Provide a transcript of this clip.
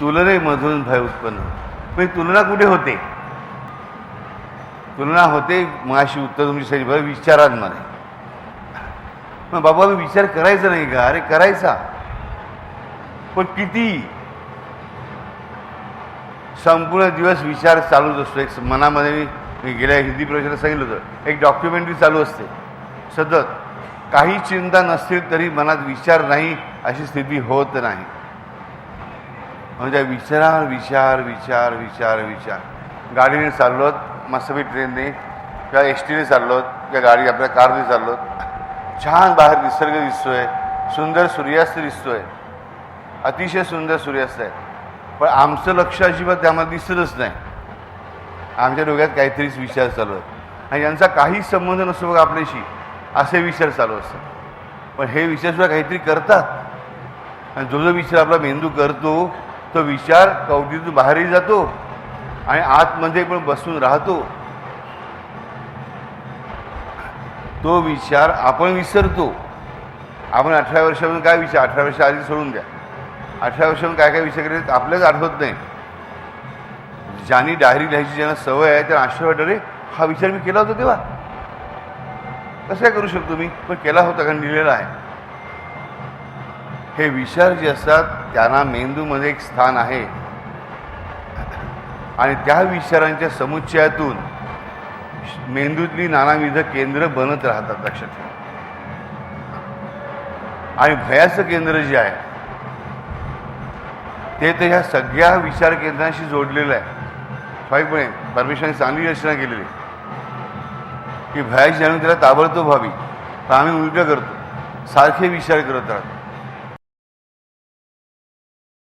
तुलनेमधून भय उत्पन्न म्हणजे तुलना कुठे होते? तुलना होते माशी उत्तर तुमची सरी बरं विचारांमध्ये मग बाबा मी विचार करायचा नाही का? अरे करायचा. पण किती? संपूर्ण दिवस विचार चालूच असतो. एक मनामध्ये मी- मी गेल्या हिंदी प्रवेशाला सांगितलं होतं. एक डॉक्युमेंटरी चालू असते. सतत. काही चिंता नसतील तरी मनात विचार नाही अशी स्थिती होत नाही. म्हणजे विचार विचार विचार विचार विचार. गाडीने चाललो मस्तपी ट्रेनने किंवा एस टीने चाललो किंवा गाडी आपल्या कारने चाललो छान बाहेर निसर्ग दिसतोय सुंदर सूर्यास्त दिसतोय. अतिशय सुंदर सूर्यास्त आहे. पण आमचं लक्ष अजिबात त्यामध्ये दिसतच नाही. आमच्या डोक्यात काहीतरीच विचार चालू आहेत. आणि यांचा काहीच संबंध नसतो बघा आपल्याशी असे विचार चालू असतात. पण हे विचारसुद्धा काहीतरी करतात. आणि जो जो विचार आपला मेंदू करतो तो विचार कवटीतून बाहेरही जातो आणि आतमध्ये पण बसून राहतो. तो विचार आपण विसरतो. आपण अठरा वर्षापासून काय विचार? अठरा वर्ष आधी सोडून द्या. अठरा वर्षापासून काय काय विचार केले आपल्याच आठवत नाही. ज्यांनी डायरी लिहायची ज्यांना सवय आहे त्यांना आश्चर्य वाटत रे हा विचार मी केला होता तेव्हा. कसं काय करू शकतो मी? पण केला होता कारण लिहिलेला आहे. हे विचार जे असतात त्यांना मेंदूमध्ये एक स्थान आहे. आणि त्या विचारांच्या समुच्चयातून मेंदूतली नानाविध केंद्र बनत राहतात लक्षात ठेवा. आणि भयाचं केंद्र जे आहे ते तर ह्या सगळ्या विचार केंद्रांशी जोडलेलं आहे. स्वाभाविकपणे परमेश्वराने चांगली रचना केलेली आहे. की भयाची जाणून त्याला ताबडतोब व्हावी. तर आम्ही उलटं करतो. सारखे विचार करत राहतो.